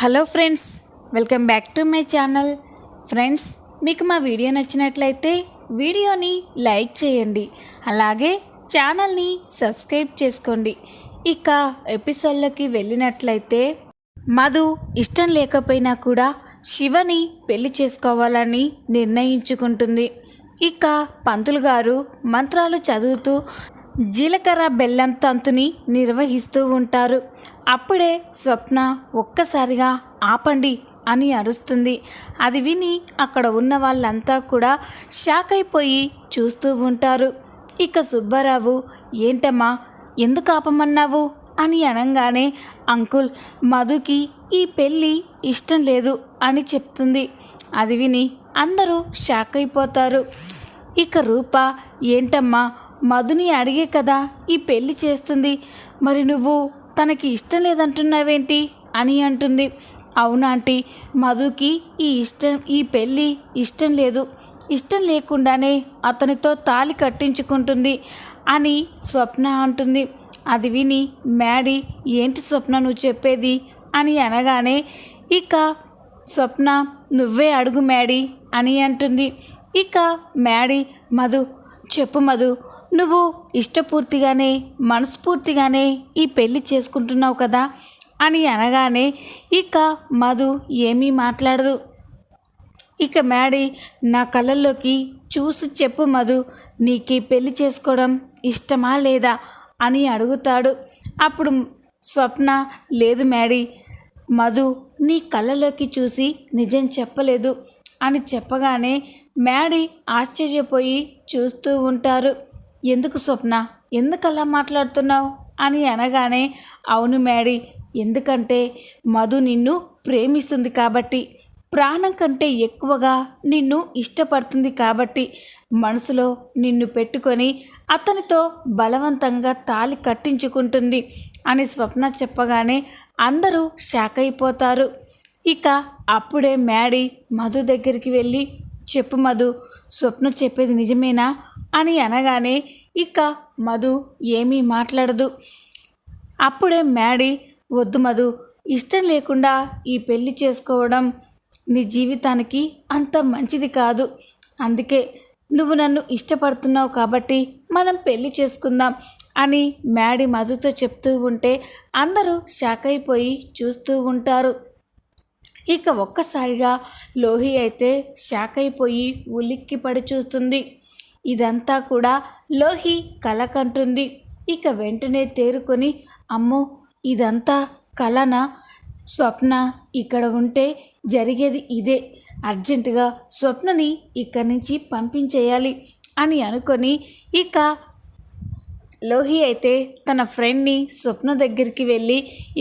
Hello friends welcome back to my channel. Friends మీకు మా video నచ్చినట్లయితే వీడియోని లైక్ చేయండి. అలాగే ఛానల్ని సబ్స్క్రైబ్ చేసుకోండి. ఇక ఎపిసోడ్లోకి వెళ్ళినట్లయితే మధు ఇష్టం లేకపోయినా కూడా శివని పెళ్ళి చేసుకోవాలని నిర్ణయించుకుంటుంది. ఇక పంతులు గారు మంత్రాలు చదువుతూ జీలకర్ర బెల్లం తంతుని నిర్వహిస్తూ ఉంటారు. అప్పుడే స్వప్న ఒక్కసారిగా ఆపండి అని అరుస్తుంది. అది విని అక్కడ ఉన్న వాళ్ళంతా కూడా షాక్ అయిపోయి చూస్తూ ఉంటారు. ఇక సుబ్బారావు ఏంటమ్మా ఎందుకు ఆపమన్నావు? అని అనగానే అంకుల్ మధుకి ఈ పెళ్ళి ఇష్టం లేదు అని చెప్తుంది. అది విని అందరూ షాక్ అయిపోతారు. ఇక రూప ఏంటమ్మా మధుని అడిగే కదా ఈ పెళ్ళి చేస్తుంది. మరి నువ్వు తనకి ఇష్టం లేదంటున్నావేంటి? అని అంటుంది. అవునాంటీ మధుకి ఈ ఇష్టం ఈ పెళ్ళి ఇష్టం లేదు. ఇష్టం లేకుండానే అతనితో తాలి కట్టించుకుంటుంది అని స్వప్న అంటుంది. అది విని మ్యాడీ ఏంటి స్వప్న నువ్వు చెప్పేది? అని అనగానే ఇక స్వప్న నువ్వే అడుగు మ్యాడీ అని అంటుంది. ఇక మ్యాడీ మధు చెప్పు మధు నువ్వు ఇష్టపూర్తిగానే మనస్ఫూర్తిగానే ఈ పెళ్ళి చేసుకుంటున్నావు కదా? అని అనగానే ఇక మధు ఏమీ మాట్లాడదు. ఇక మ్యాడీ నా కళ్ళల్లోకి చూసి చెప్పు మధు నీకు పెళ్ళి చేసుకోవడం ఇష్టమా లేదా అని అడుగుతాడు. అప్పుడు స్వప్న లేదు మ్యాడీ మధు నీ కళ్ళలోకి చూసి నిజం చెప్పలేదు అని చెప్పగానే మ్యాడీ ఆశ్చర్యపోయి చూస్తూ ఉంటారు. ఎందుకు స్వప్న? ఎందుకలా మాట్లాడుతున్నావు? అని అనగానే అవును మేడీ ఎందుకంటే మధు నిన్ను ప్రేమిస్తుంది కాబట్టి. ప్రాణం కంటే ఎక్కువగా నిన్ను ఇష్టపడుతుంది కాబట్టి మనసులో నిన్ను పెట్టుకొని అతనితో బలవంతంగా తాలి కట్టించుకుంటుంది అని స్వప్న చెప్పగానే అందరూ షాక్ అయిపోతారు. ఇక అప్పుడే మ్యాడీ మధు దగ్గరికి వెళ్ళి చెప్పు మధు స్వప్న చెప్పేది నిజమేనా? అని అనగానే ఇక మధు ఏమీ మాట్లాడదు. అప్పుడే మ్యాడీ వద్దు మధు ఇష్టం లేకుండా ఈ పెళ్ళి చేసుకోవడం నీ జీవితానికి అంత మంచిది కాదు. అందుకే నువ్వు నన్ను ఇష్టపడుతున్నావు కాబట్టి మనం పెళ్ళి చేసుకుందాం అని మ్యాడీ మధుతో చెప్తూ ఉంటే అందరూ షాక్ అయిపోయి చూస్తూ ఉంటారు. ఇక ఒక్కసారిగా లోహి అయితే షాక్ అయిపోయి ఉలిక్కి పడి చూస్తుంది. ఇదంతా కూడా లోహి కలకంటుంది. ఇక వెంటనే తేరుకొని అమ్మో ఇదంతా కలన? స్వప్న ఇక్కడ ఉంటే జరిగేది ఇదే. అర్జెంటుగా స్వప్నని ఇక్కడి నుంచి పంపించేయాలి అని అనుకొని ఇక లోహి అయితే తన ఫ్రెండ్ని స్వప్న దగ్గరికి వెళ్ళి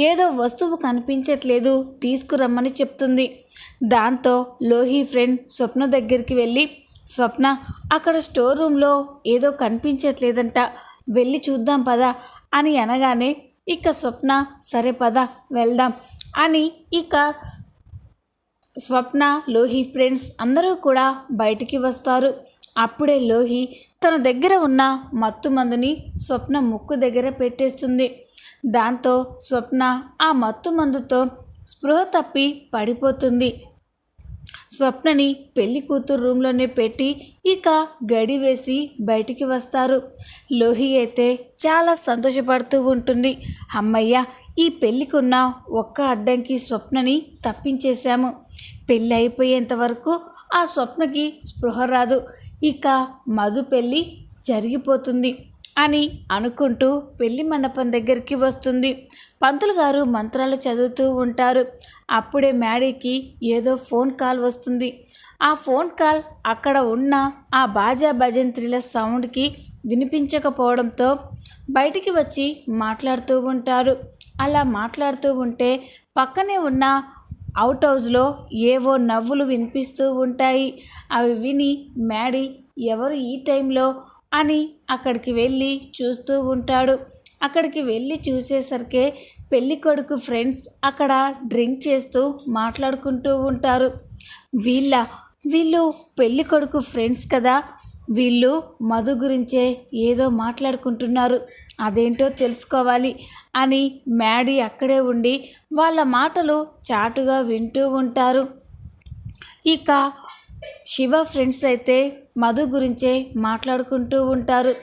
ఏదో వస్తువు కనిపించట్లేదు తీసుకురమ్మని చెప్తుంది. దాంతో లోహి ఫ్రెండ్ స్వప్న దగ్గరికి వెళ్ళి స్వప్న అక్కడ స్టోర్ రూమ్లో ఏదో కనిపించట్లేదంట వెళ్ళి చూద్దాం పదా అని అనగానే ఇక స్వప్న సరే పద వెళ్దాం అని ఇక స్వప్న లోహి ఫ్రెండ్స్ అందరూ కూడా బయటికి వస్తారు. అప్పుడే లోహి తన దగ్గర ఉన్న మత్తు మందుని స్వప్న ముక్కు దగ్గర పెట్టేస్తుంది. దాంతో స్వప్న ఆ మత్తు మందుతో స్పృహ తప్పి పడిపోతుంది. స్వప్నని పెళ్ళి కూతురు రూమ్లోనే పెట్టి ఇక గడి వేసి బయటికి వస్తారు. లోహి అయితే చాలా సంతోషపడుతూ ఉంటుంది. అమ్మయ్య ఈ పెళ్ళికున్న ఒక్క అడ్డంకి స్వప్నని తప్పించేశాము. పెళ్ళి అయిపోయేంత వరకు ఆ స్వప్నకి స్పృహ రాదు. ఇక మధు పెళ్ళి జరిగిపోతుంది అని అనుకుంటూ పెళ్ళి మండపం దగ్గరికి వస్తుంది. పంతులు గారు మంత్రాలు చదువుతూ ఉంటారు. అప్పుడే మ్యాడీకి ఏదో ఫోన్ కాల్ వస్తుంది. ఆ ఫోన్ కాల్ అక్కడ ఉన్న ఆ బాజా భజంత్రిల సౌండ్కి వినిపించకపోవడంతో బయటికి వచ్చి మాట్లాడుతూ ఉంటారు. అలా మాట్లాడుతూ ఉంటే పక్కనే ఉన్న అవుట్ హౌస్లో ఏవో నవ్వులు వినిపిస్తూ ఉంటాయి. అవి విని మ్యాడీ ఎవరు ఈ టైంలో అని అక్కడికి వెళ్ళి చూస్తూ ఉంటాడు. అక్కడికి వెళ్ళి చూసేసరికి పెళ్ళి కొడుకు ఫ్రెండ్స్ అక్కడ డ్రింక్ చేస్తూ మాట్లాడుకుంటూ ఉంటారు. వీళ్ళ వీళ్ళు పెళ్ళి కొడుకు ఫ్రెండ్స్ కదా. వీళ్ళు మధు గురించే ఏదో మాట్లాడుకుంటున్నారు. అదేంటో తెలుసుకోవాలి అని మ్యాడీ అక్కడే ఉండి వాళ్ళ మాటలు చాటుగా వింటూ ఉంటారు. ఇక శివ ఫ్రెండ్స్ అయితే మధు గురించే మాట్లాడుకుంటూ ఉంటారు.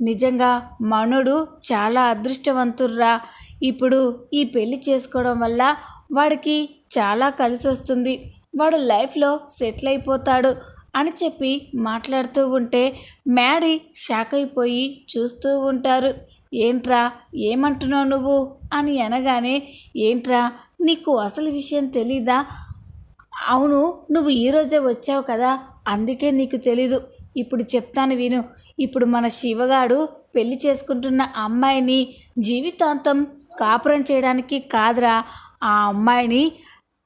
నిజంగా మనుడు చాలా అదృష్టవంతుర్రా. ఇప్పుడు ఈ పెళ్ళి చేసుకోవడం వల్ల వాడికి చాలా కలిసి వస్తుంది. వాడు లైఫ్లో సెటిల్ అయిపోతాడు అని చెప్పి మాట్లాడుతూ ఉంటే మ్యాడీ షాక్ అయిపోయి చూస్తూ ఉంటారు. ఏంట్రా ఏమంటున్నావు నువ్వు? అని అనగానే ఏంట్రా నీకు అసలు విషయం తెలీదా? అవును నువ్వు ఈరోజే వచ్చావు కదా అందుకే నీకు తెలీదు. ఇప్పుడు చెప్తాను విను. ఇప్పుడు మన శివగాడు పెళ్ళి చేసుకుంటున్న అమ్మాయిని జీవితాంతం కాపురం చేయడానికి కాదురా. ఆ అమ్మాయిని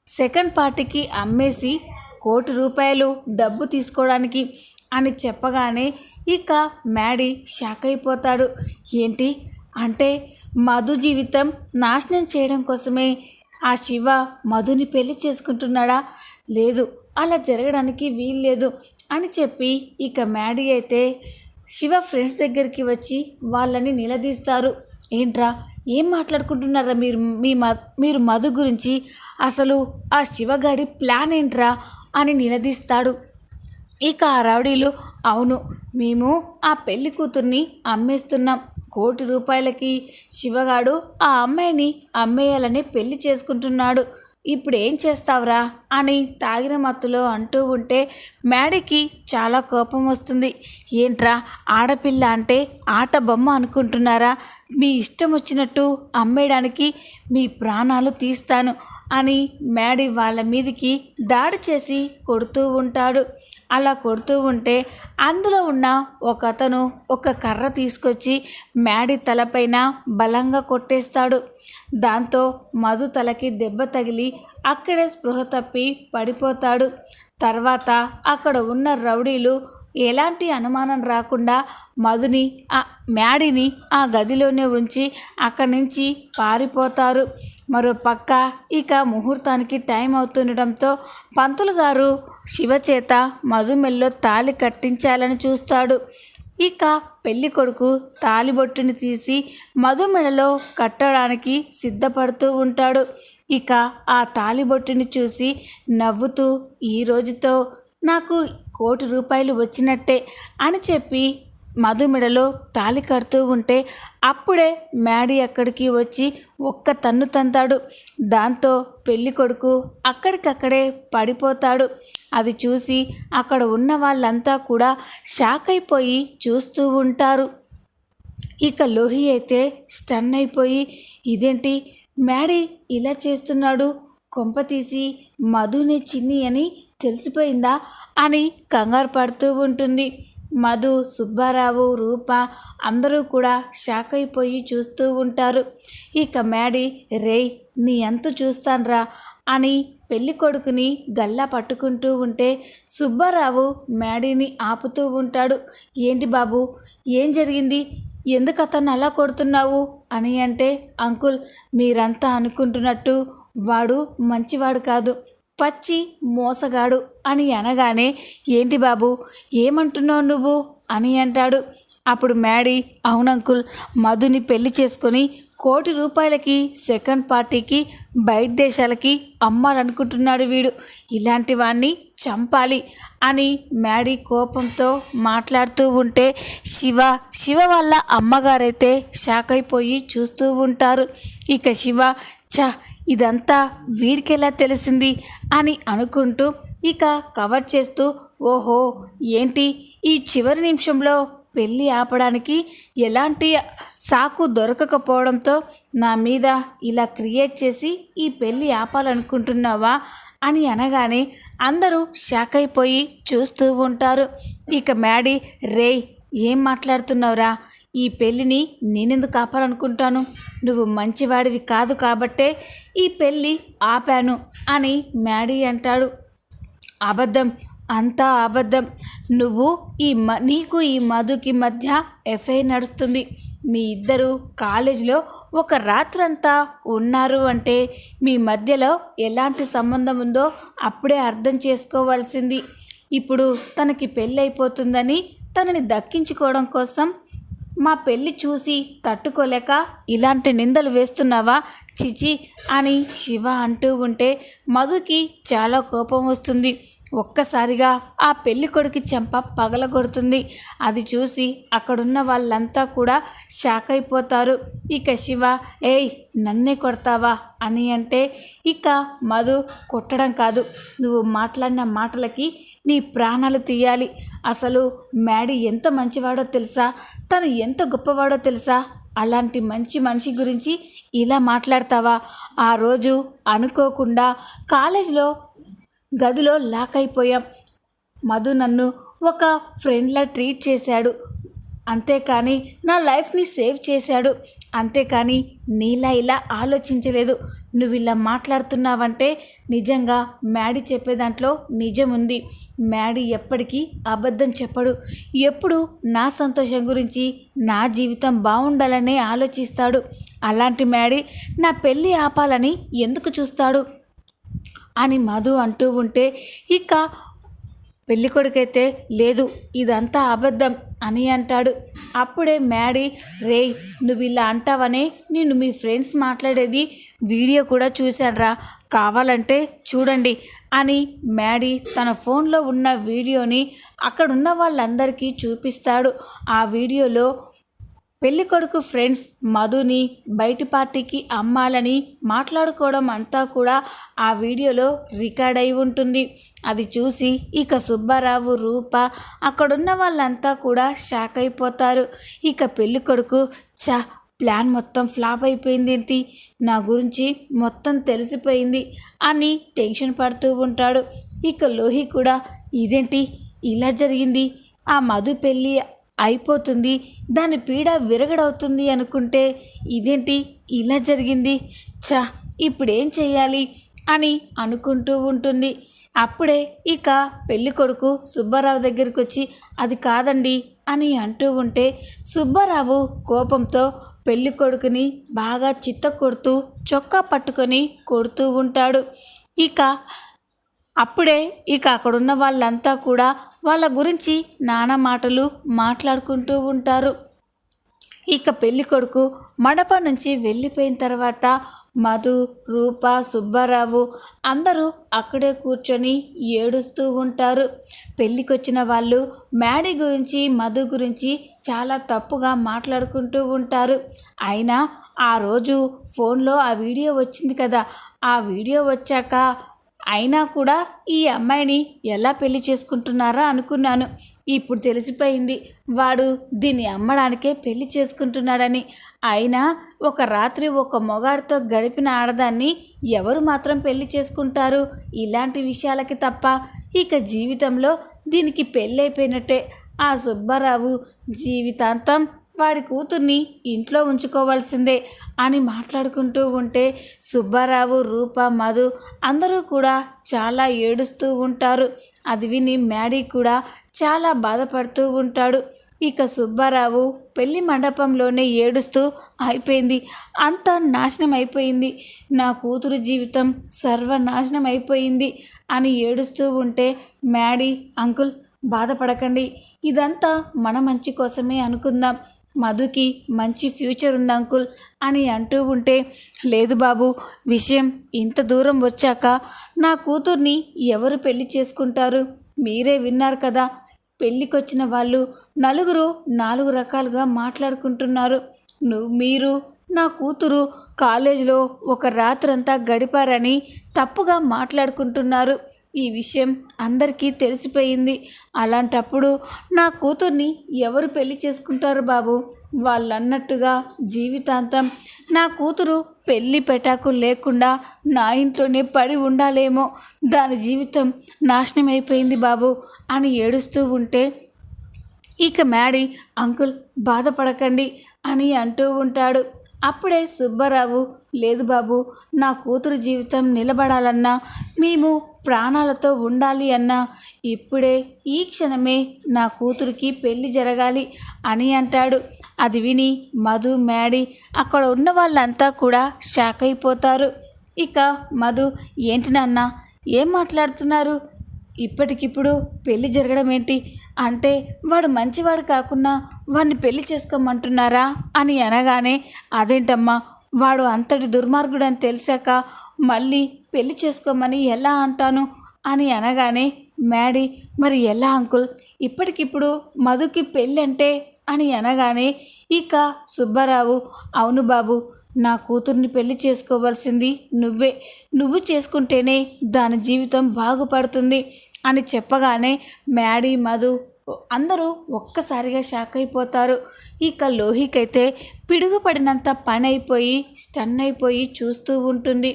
సెకండ్ పార్టీకి అమ్మేసి కోటి రూపాయలు డబ్బు తీసుకోవడానికి అని చెప్పగానే ఇక మ్యాడీ షాక్ అయిపోతాడు. ఏంటి? అంటే మధు జీవితం నాశనం చేయడం కోసమే ఆ శివ మధుని పెళ్ళి చేసుకుంటున్నాడా? లేదు. అలా జరగడానికి వీల్లేదు అని చెప్పి ఇక మ్యాడీ అయితే శివ ఫ్రెండ్స్ దగ్గరికి వచ్చి వాళ్ళని నిలదీస్తారు. ఏంట్రా? ఏం మాట్లాడుకుంటున్నారా మీరు? మీ మ మీరు మధు గురించి? అసలు ఆ శివగాడి ప్లాన్ ఏంట్రా? అని నిలదీస్తాడు. ఇక ఆ రౌడీలు అవును మేము ఆ పెళ్ళి కూతుర్ని అమ్మేస్తున్నాం. కోటి రూపాయలకి శివగాడు ఆ అమ్మాయిని అమ్మేయాలని పెళ్ళి చేసుకుంటున్నాడు. ఇప్పుడు ఏం చేస్తావురా? అని తాగిన మత్తులో అంటూ ఉంటే మేడకి చాలా కోపం వస్తుంది. ఏంట్రా ఆడపిల్ల అంటే ఆట బొమ్మ అనుకుంటున్నారా? మీ ఇష్టం వచ్చినట్టు అమ్మేయడానికి మీ ప్రాణాలు తీస్తాను అని మేడి వాళ్ళ మీదికి దాడి చేసి కొడుతూ ఉంటాడు. అలా కొడుతూ ఉంటే అందులో ఉన్న ఒక అతను ఒక కర్ర తీసుకొచ్చి మేడి తలపైన బలంగా కొట్టేస్తాడు. దాంతో మధు తలకి దెబ్బ తగిలి అక్కడే స్పృహ తప్పి పడిపోతాడు. తర్వాత అక్కడ ఉన్న రౌడీలు ఎలాంటి అనుమానం రాకుండా మధుని ఆ మ్యాడిని ఆ గదిలోనే ఉంచి అక్కడి నుంచి పారిపోతారు. మరో పక్క ఇక ముహూర్తానికి టైం అవుతుండటంతో పంతులు గారు శివచేత మధుమెల్లో తాలి కట్టించాలని చూస్తాడు. ఇక పెళ్ళి కొడుకు తాలిబొట్టుని తీసి మధుమెడలో కట్టడానికి సిద్ధపడుతూ ఉంటాడు. ఇక ఆ తాలిబొట్టుని చూసి నవ్వుతూ ఈ రోజుతో నాకు కోటి రూపాయలు వచ్చినట్టే అని చెప్పి మధుమెడలో తాలి కడుతూ ఉంటే అప్పుడే మ్యాడీ అక్కడికి వచ్చి ఒక్క తన్ను తంతాడు. దాంతో పెళ్ళి కొడుకు అక్కడికక్కడే పడిపోతాడు. అది చూసి అక్కడ ఉన్న వాళ్ళంతా కూడా షాక్ అయిపోయి చూస్తూ ఉంటారు. ఇక లోహి అయితే స్టన్ అయిపోయి ఇదేంటి? మ్యాడీ ఇలా చేస్తున్నాడు. కొంప తీసి మధుని చిన్ని అని తెలిసిపోయిందా అని కంగారు పడుతూ ఉంటుంది. మధు సుబ్బారావు రూప అందరూ కూడా షాక్ అయిపోయి చూస్తూ ఉంటారు. ఇక మ్యాడీ రేయ్ నీ ఎంత చూస్తాన్రా అని పెళ్ళి కొడుకుని గల్లా పట్టుకుంటూ ఉంటే సుబ్బారావు మ్యాడీని ఆపుతూ ఉంటాడు. ఏంటి బాబు ఏం జరిగింది? ఎందుకు అతను అలా కొడుతున్నావు? అని అంటే అంకుల్ మీరంతా అనుకుంటున్నట్టు వాడు మంచివాడు కాదు. పచ్చి మోసగాడు అని అనగానే ఏంటి బాబు ఏమంటున్నావు నువ్వు? అని అంటాడు. అప్పుడు మ్యాడీ అవునంకుల్ మధుని పెళ్ళి చేసుకొని కోటి రూపాయలకి సెకండ్ పార్టీకి బయట దేశాలకి అమ్మాలనుకుంటున్నాడు వీడు. ఇలాంటి వాణ్ణి చంపాలి అని మ్యాడీ కోపంతో మాట్లాడుతూ ఉంటే శివ శివ వాళ్ళ అమ్మగారైతే షాక్ అయిపోయి చూస్తూ ఉంటారు. ఇక శివ చ ఇదంతా వీడికెలా తెలిసింది? అని అనుకుంటూ ఇక కవర్ చేస్తూ ఓహో ఏంటి? ఈ చివరి నిమిషంలో పెళ్ళి ఆపడానికి ఎలాంటి సాకు దొరకకపోవడంతో నా మీద ఇలా క్రియేట్ చేసి ఈ పెళ్ళి ఆపాలనుకుంటున్నావా అని అనగానే అందరూ షాక్ అయిపోయి చూస్తూ ఉంటారు. ఇక మ్యాడీ రేయ్ ఏం మాట్లాడుతున్నావురా? ఈ పెళ్ళిని నేనెందుకు ఆపాలనుకుంటాను? నువ్వు మంచివాడివి కాదు కాబట్టే ఈ పెళ్ళి ఆపాను అని మ్యాడీ అంటాడు. అబద్ధం అంతా అబద్ధం. నువ్వు ఈ మ నీకు ఈ మధుకి మధ్య ఎఫ్ఐ నడుస్తుంది. మీ ఇద్దరు కాలేజీలో ఒక రాత్రంతా ఉన్నారు అంటే మీ మధ్యలో ఎలాంటి సంబంధం ఉందో అప్పుడే అర్థం చేసుకోవాల్సింది. ఇప్పుడు తనకి పెళ్ళి అయిపోతుందని తనని దక్కించుకోవడం కోసం మా పెళ్ళి చూసి తట్టుకోలేక ఇలాంటి నిందలు వేస్తున్నావా? చిచి అని శివ అంటూ ఉంటే మధుకి చాలా కోపం వస్తుంది. ఒక్కసారిగా ఆ పెళ్ళి కొడుకు చెంప పగలగొడుతుంది. అది చూసి అక్కడున్న వాళ్ళంతా కూడా షాక్ అయిపోతారు. ఇక శివ ఏయ్ నన్నే కొడతావా? అని అంటే ఇక మధు కొట్టడం కాదు. నువ్వు మాట్లాడిన మాటలకి నీ ప్రాణాలు తీయాలి. అసలు మ్యాడీ ఎంత మంచివాడో తెలుసా? తను ఎంత గొప్పవాడో తెలుసా? అలాంటి మంచి మనిషి గురించి ఇలా మాట్లాడతావా? ఆ రోజు అనుకోకుండా కాలేజీలో గదిలో లాక్ అయిపోయాం. మధు నన్ను ఒక ఫ్రెండ్లా ట్రీట్ చేశాడు. అంతేకాని నా లైఫ్ని సేవ్ చేశాడు. అంతేకాని నీలా ఇలా ఆలోచించలేదు. నువ్వు ఇలా మాట్లాడుతున్నావంటే నిజంగా మ్యాడీ చెప్పే దాంట్లో నిజం ఉంది. మ్యాడీ ఎప్పటికీ అబద్ధం చెప్పడు. ఎప్పుడు నా సంతోషం గురించి నా జీవితం బాగుండాలనే ఆలోచిస్తాడు. అలాంటి మ్యాడీ నా పెళ్ళి ఆపాలని ఎందుకు చూస్తాడు? అని మధు అంటూ ఉంటే ఇక పెళ్ళికొడుకైతే లేదు ఇదంతా అబద్ధం అని అంటాడు. అప్పుడే మ్యాడీ రే నువ్వు ఇలా అంటావనే నేను మీ ఫ్రెండ్స్ మాట్లాడేది వీడియో కూడా చూశానురా కావాలంటే చూడండి అని మ్యాడీ తన ఫోన్లో ఉన్న వీడియోని అక్కడున్న వాళ్ళందరికీ చూపిస్తాడు. ఆ వీడియోలో పెళ్ళి కొడుకు ఫ్రెండ్స్ మధుని బయటి పార్టీకి అమ్మాలని మాట్లాడుకోవడం అంతా కూడా ఆ వీడియోలో రికార్డ్ అయి ఉంటుంది. అది చూసి ఇక సుబ్బారావు రూప అక్కడున్న వాళ్ళంతా కూడా షాక్ అయిపోతారు. ఇక పెళ్ళి కొడుకు ప్లాన్ మొత్తం ఫ్లాప్ అయిపోయింది ఏంటి? నా గురించి మొత్తం తెలిసిపోయింది అని టెన్షన్ పడుతూ ఉంటాడు. ఇక లోహి కూడా ఇదేంటి? ఇలా జరిగింది. ఆ మధు పెళ్ళి అయిపోతుంది. దాని పీడ విరగడవుతుంది అనుకుంటే ఇదేంటి? ఇలా జరిగింది. చా ఇప్పుడేం చేయాలి అని అనుకుంటూ ఉంటుంది. అప్పుడే ఇక పెళ్ళి కొడుకు సుబ్బారావు దగ్గరికి వచ్చి అది కాదండి అని అంటూ ఉంటే సుబ్బారావు కోపంతో పెళ్ళి కొడుకుని బాగా చిత్త కొడుతూ చొక్కా పట్టుకొని కొడుతూ ఉంటాడు. ఇక అప్పుడే ఇక అక్కడున్న వాళ్ళంతా కూడా వాళ్ళ గురించి నానా మాటలు మాట్లాడుకుంటూ ఉంటారు. ఇక పెళ్ళి కొడుకు మడప నుంచి వెళ్ళిపోయిన తర్వాత మధు రూప సుబ్బారావు అందరూ అక్కడే కూర్చొని ఏడుస్తూ ఉంటారు. పెళ్ళికొచ్చిన వాళ్ళు మ్యాడీ గురించి మధు గురించి చాలా తప్పుగా మాట్లాడుకుంటూ ఉంటారు. అయినా ఆ రోజు ఫోన్లో ఆ వీడియో వచ్చింది కదా. ఆ వీడియో వచ్చాక అయినా కూడా ఈ అమ్మాయిని ఎలా పెళ్ళి చేసుకుంటున్నారా అనుకున్నాను. ఇప్పుడు తెలిసిపోయింది. వాడు దీన్ని అమ్మడానికే పెళ్ళి చేసుకుంటున్నాడని. అయినా ఒక రాత్రి ఒక మొగాడితో గడిపిన ఆడదాన్ని ఎవరు మాత్రం పెళ్ళి చేసుకుంటారు? ఇలాంటి విషయాలకి తప్ప ఇక జీవితంలో దీనికి పెళ్ళైపోయినట్టే. ఆ సుబ్బారావు జీవితాంతం వాడి కూతుర్ని ఇంట్లో ఉంచుకోవాల్సిందే. అని మాట్లాడుకుంటూ ఉంటే సుబ్బారావు రూప మధు అందరూ కూడా చాలా ఏడుస్తూ ఉంటారు. అది విని మ్యాడీ కూడా చాలా బాధపడుతూ ఉంటాడు. ఇక సుబ్బారావు పెళ్ళి మండపంలోనే ఏడుస్తూ అయిపోయింది. అంతా నాశనం అయిపోయింది. నా కూతురు జీవితం సర్వనాశనం అయిపోయింది అని ఏడుస్తూ ఉంటే మ్యాడీ అంకుల్ బాధపడకండి. ఇదంతా మన మంచి కోసమే అనుకుందాం. మధుకి మంచి ఫ్యూచర్ ఉంది అంకుల్ అని అంటూ ఉంటే లేదు బాబు విషయం ఇంత దూరం వచ్చాక నా కూతుర్ని ఎవరు పెళ్ళి చేసుకుంటారు? మీరే విన్నారు కదా. పెళ్ళికొచ్చిన వాళ్ళు నలుగురు నాలుగు రకాలుగా మాట్లాడుకుంటున్నారు. నువ్వు మీరు నా కూతురు కాలేజీలో ఒక రాత్రంతా గడిపారని తప్పుగా మాట్లాడుకుంటున్నారు. ఈ విషయం అందరికీ తెలిసిపోయింది. అలాంటప్పుడు నా కూతుర్ని ఎవరు పెళ్ళి చేసుకుంటారు బాబు? వాళ్ళన్నట్టుగా జీవితాంతం నా కూతురు పెళ్ళి పెటాకు లేకుండా నా ఇంట్లోనే పడి ఉండాలేమో. దాని జీవితం నాశనం అయిపోయింది బాబు అని ఏడుస్తూ ఉంటే ఇక మ్యాడీ అంకుల్ బాధపడకండి అని అంటూ ఉంటాడు. అప్పుడే సుబ్బారావు లేదు బాబు నా కూతురు జీవితం నిలబడాలన్నా మేము ప్రాణాలతో ఉండాలి అన్నా. ఇప్పుడే ఈ క్షణమే నా కూతురికి పెళ్ళి జరగాలి అని అంటాడు. అది విని మధు మ్యాడీ అక్కడ ఉన్న వాళ్ళంతా కూడా షాక్ అయిపోతారు. ఇక మధు ఏంటి నాన్న ఏం మాట్లాడుతున్నారు? ఇప్పటికిప్పుడు పెళ్ళి జరగడం ఏంటి? అంటే వాడు మంచివాడు కాకుండా వాడిని పెళ్ళి చేసుకోమంటున్నారా? అని అనగానే అదేంటమ్మా వాడు అంతటి దుర్మార్గుడని తెలిసాక మళ్ళీ పెళ్ళి చేసుకోమని ఎలా అంటాను అని అనగానే మ్యాడీ మరి ఎలా అంకుల్? ఇప్పటికిప్పుడు మధుకి పెళ్ళి అంటే అని అనగానే ఇక సుబ్బారావు అవును బాబు నా కూతుర్ని పెళ్ళి చేసుకోవాల్సింది నువ్వే. నువ్వు చేసుకుంటేనే దాని జీవితం బాగుపడుతుంది అని చెప్పగానే మ్యాడీ మధు అందరూ ఒక్కసారిగా షాక్ అయిపోతారు. ఇక లోహికైతే పిడుగుపడినంత పని అయిపోయి స్టన్ అయిపోయి చూస్తూ ఉంటుంది.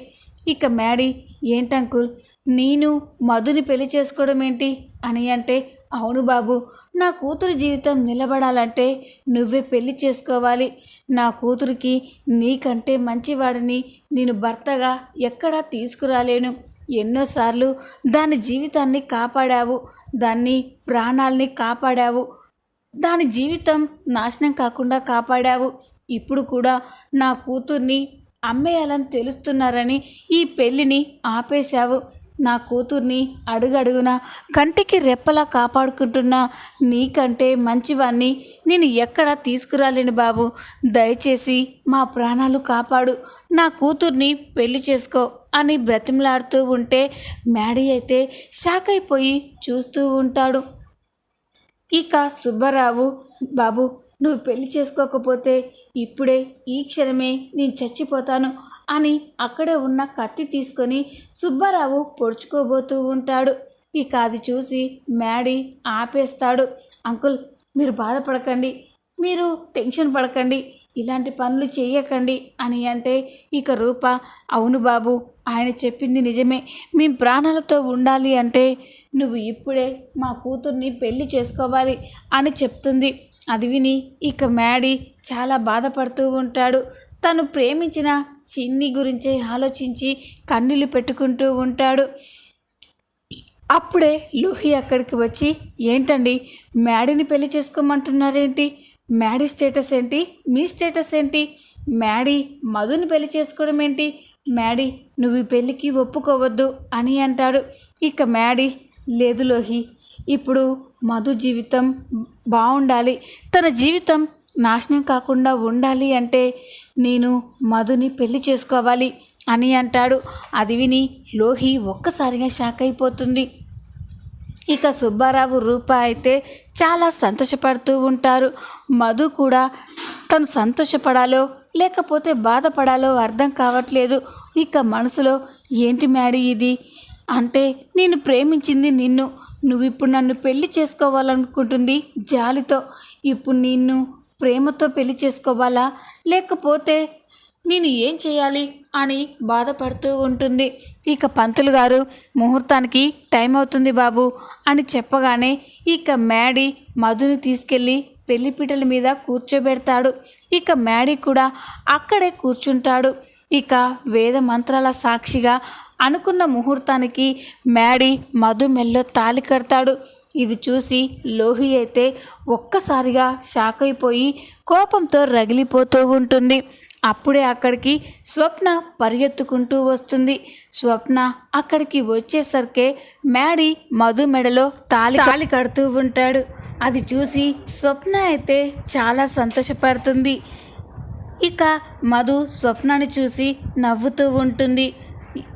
ఇక మ్యాడీ ఏంటంకుల్? నేను మధుని పెళ్ళి చేసుకోవడం ఏంటి అని అంటే అవును బాబు నా కూతురు జీవితం నిలబడాలంటే నువ్వే పెళ్ళి చేసుకోవాలి. నా కూతురికి నీకంటే మంచివాడిని నేను భర్తగా ఎక్కడా తీసుకురాలేను. ఎన్నోసార్లు దాని జీవితాన్ని కాపాడావు దాన్ని ప్రాణాల్ని కాపాడావు దాని జీవితం నాశనం కాకుండా కాపాడావు. ఇప్పుడు కూడా నా కూతుర్ని అమ్మేయాలని తెలుస్తున్నారని ఈ పెళ్ళిని ఆపేశావు. నా కూతుర్ని అడుగడుగునా కంటికి రెప్పలా కాపాడుకుంటున్నా నీకంటే మంచివాణ్ణి నేను ఎక్కడా తీసుకురాలేను బాబు. దయచేసి మా ప్రాణాలు కాపాడు. నా కూతుర్ని పెళ్ళి చేసుకో అని బ్రతిమలాడుతూ ఉంటే మ్యాడీ అయితే షాక్ అయిపోయి చూస్తూ ఉంటాడు. ఇక సుబ్బారావు బాబు నువ్వు పెళ్ళి చేసుకోకపోతే ఇప్పుడే ఈ క్షణమే నేను చచ్చిపోతాను అని అక్కడే ఉన్న కత్తి తీసుకొని సుబ్బారావు పొడుచుకోబోతూ ఉంటాడు. ఇక అది చూసి మ్యాడీ ఆపేస్తాడు. అంకుల్ మీరు బాధపడకండి. మీరు టెన్షన్ పడకండి. ఇలాంటి పనులు చేయకండి అని అంటే ఇక రూప అవును బాబు ఆయన చెప్పింది నిజమే. మేము ప్రాణాలతో ఉండాలి అంటే నువ్వు ఇప్పుడే మా కూతుర్ని పెళ్ళి చేసుకోవాలి అని చెప్తుంది. అది విని ఇక మ్యాడీ చాలా బాధపడుతూ ఉంటాడు. తను ప్రేమించిన చిన్ని గురించే ఆలోచించి కన్నీళ్ళు పెట్టుకుంటూ ఉంటాడు. అప్పుడే లూహి అక్కడికి వచ్చి ఏంటండి మ్యాడీని పెళ్ళి చేసుకోమంటున్నారేంటి? మ్యాడీ స్టేటస్ ఏంటి? మీ స్టేటస్ ఏంటి? మ్యాడీ మధుని పెళ్ళి చేసుకోవడం ఏంటి? మ్యాడీ నువ్వు ఈ పెళ్ళికి ఒప్పుకోవద్దు అని అంటాడు. ఇక మ్యాడీ లేదు లోహి ఇప్పుడు మధు జీవితం బాగుండాలి తన జీవితం నాశనం కాకుండా ఉండాలి అంటే నేను మధుని పెళ్ళి చేసుకోవాలి అని అంటాడు. అది విని లోహి ఒక్కసారిగా షాక్ అయిపోతుంది. ఇక సుబ్బారావు రూప అయితే చాలా సంతోషపడుతూ ఉంటారు. మధు కూడా తను సంతోషపడాలో లేకపోతే బాధపడాలో అర్థం కావట్లేదు. ఇక మనసులో ఏంటి మ్యాడీ ఇది? అంటే నేను ప్రేమించింది నిన్ను. నువ్వు ఇప్పుడు నన్ను పెళ్ళి చేసుకోవాలనుకుంటుంది జాలితో. ఇప్పుడు నిన్ను ప్రేమతో పెళ్ళి చేసుకోవాలా? లేకపోతే నేను ఏం చేయాలి అని బాధపడుతూ ఉంటుంది. ఇక పంతులు గారు ముహూర్తానికి టైం అవుతుంది బాబు అని చెప్పగానే ఇక మ్యాడీ మధుని తీసుకెళ్ళి పెళ్ళిపీటల మీద కూర్చోబెడతాడు. ఇక మ్యాడీ కూడా అక్కడే కూర్చుంటాడు. ఇక వేద మంత్రాల సాక్షిగా అనుకున్న ముహూర్తానికి మ్యాడీ మధు మెల్లో తాలి కడతాడు. ఇది చూసి లోహి అయితే ఒక్కసారిగా షాక్ అయిపోయి కోపంతో రగిలిపోతూ ఉంటుంది. అప్పుడే అక్కడికి స్వప్న పరిగెత్తుకుంటూ వస్తుంది. స్వప్న అక్కడికి వచ్చేసరికే మ్యాడీ మధు మెడలో తాలి తాలి కడుతూ ఉంటాడు. అది చూసి స్వప్న అయితే చాలా సంతోషపడుతుంది. ఇక మధు స్వప్నాన్ని చూసి నవ్వుతూ ఉంటుంది.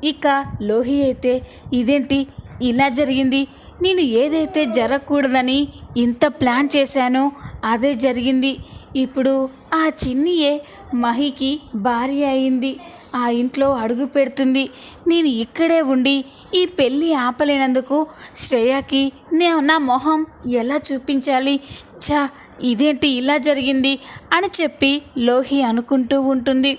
ఇక లోహి అయితే ఇదేంటి? ఇలా జరిగింది. నేను ఏదైతే జరగకూడదని ఇంత ప్లాన్ చేశానో అదే జరిగింది. ఇప్పుడు ఆ చిన్నియే మహికి భార్య అయింది. ఆ ఇంట్లో అడుగు పెడుతుంది. నేను ఇక్కడే ఉండి ఈ పెళ్ళి ఆపలేనందుకు శ్రేయకి నేను నా మొహం ఎలా చూపించాలి? చా ఇదేంటి ఇలా జరిగింది అని చెప్పి లోహి అనుకుంటూ ఉంటుంది.